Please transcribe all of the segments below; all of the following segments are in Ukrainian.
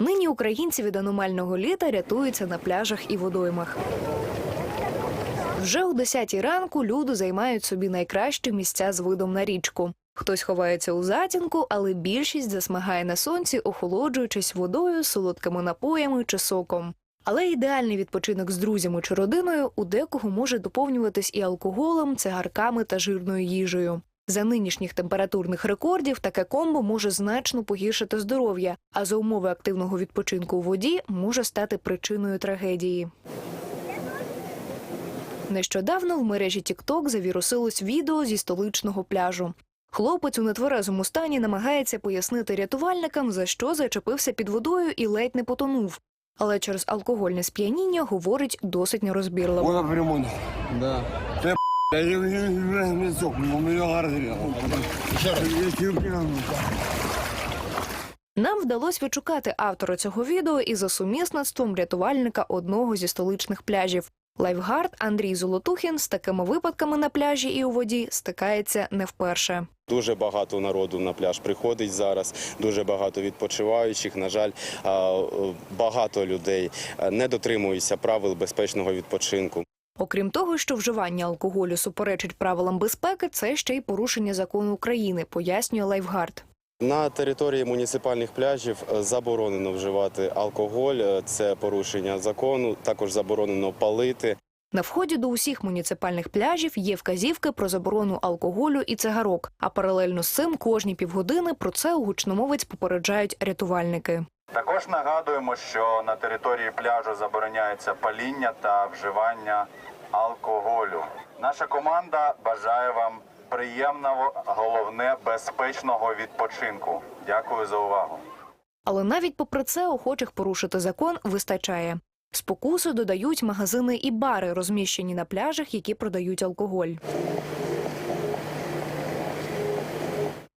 Нині українці від аномального літа рятуються на пляжах і водоймах. Вже о 10 ранку люди займають собі найкращі місця з видом на річку. Хтось ховається у затінку, але більшість засмагає на сонці, охолоджуючись водою, солодкими напоями чи соком. Але ідеальний відпочинок з друзями чи родиною у декого може доповнюватись і алкоголем, цигарками та жирною їжею. За нинішніх температурних рекордів таке комбо може значно погіршити здоров'я, а за умови активного відпочинку у воді може стати причиною трагедії. Нещодавно в мережі TikTok завірусилось відео зі столичного пляжу. Хлопець у нетверезому стані намагається пояснити рятувальникам, за що зачепився під водою і ледь не потонув. Але через алкогольне сп'яніння говорить досить нерозбірливо. Вона прямо. Да. Нам вдалося відшукати автора цього відео і за сумісництвом рятувальника одного зі столичних пляжів. Лайфгард Андрій Золотухін з такими випадками на пляжі і у воді стикається не вперше. Дуже багато народу на пляж приходить зараз, дуже багато відпочиваючих. На жаль, багато людей е, не дотримуються правил безпечного відпочинку. Окрім того, що вживання алкоголю суперечить правилам безпеки, це ще й порушення закону України, пояснює Лайфгард. На території муніципальних пляжів е, заборонено вживати алкоголь, е, це порушення закону. Також заборонено палити. На вході до усіх муніципальних пляжів є вказівки про заборону алкоголю і цигарок. А паралельно з цим кожні півгодини про це у гучномовець попереджають рятувальники. Також нагадуємо, що на території пляжу забороняється паління та вживання алкоголю. Наша команда бажає вам приємного, головне безпечного відпочинку. Дякую за увагу. Але навіть попри це охочих порушити закон вистачає. Спокуси додають магазини і бари, розміщені на пляжах, які продають алкоголь.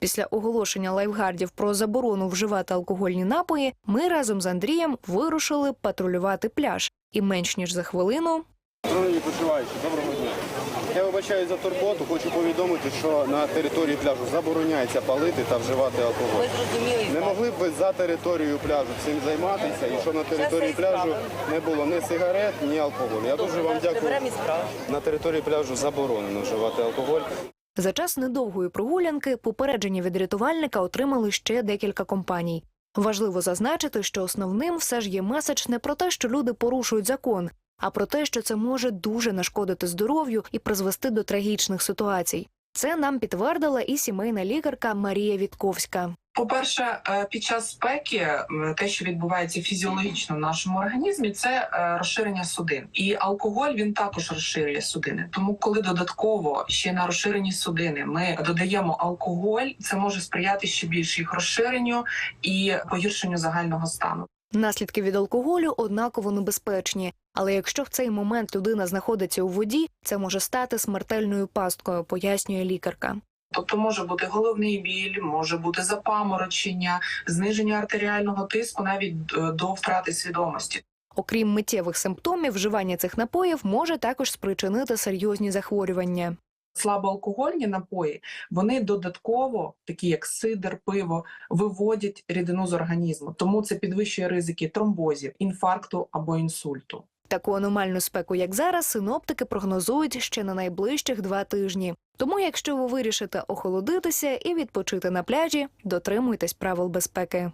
Після оголошення лайфгардів про заборону вживати алкогольні напої, ми разом з Андрієм вирушили патрулювати пляж. І менш ніж за хвилину Шановні почуваючі, доброго дня. Я вибачаю за турботу, хочу повідомити, що на території пляжу забороняється палити та вживати алкоголь. Не могли б ви за територією пляжу цим займатися і що на території пляжу не було ні сигарет, ні алкоголю. Я дуже вам дякую. На території пляжу заборонено вживати алкоголь. За час недовгої прогулянки попередження від рятувальника отримали ще декілька компаній. Важливо зазначити, що основним все ж є меседж не про те, що люди порушують закон, а про те, що це може дуже нашкодити здоров'ю і призвести до трагічних ситуацій. Це нам підтвердила і сімейна лікарка Марія Вітковська. По-перше, е, під час спеки те, що відбувається фізіологічно в нашому організмі, це е, розширення судин. І алкоголь він також розширює судини. Тому, коли додатково ще на розширені судини ми додаємо алкоголь, це може сприяти ще більше їх розширенню і погіршенню загального стану. Наслідки від алкоголю однаково небезпечні, але якщо в цей момент людина знаходиться у воді, це може стати смертельною пасткою, пояснює лікарка. Тобто може бути головний біль, може бути запаморочення, зниження артеріального тиску, навіть е, до втрати свідомості. Окрім миттєвих симптомів, вживання цих напоїв може також спричинити серйозні захворювання. слабоалкогольні напої вони додатково, такі як сидр, пиво, виводять рідину з організму, тому це підвищує ризики тромбозів, інфаркту або інсульту. Таку аномальну спеку, як зараз, синоптики прогнозують ще на найближчих два тижні. Тому, якщо ви вирішите охолодитися і відпочити на пляжі, дотримуйтесь правил безпеки.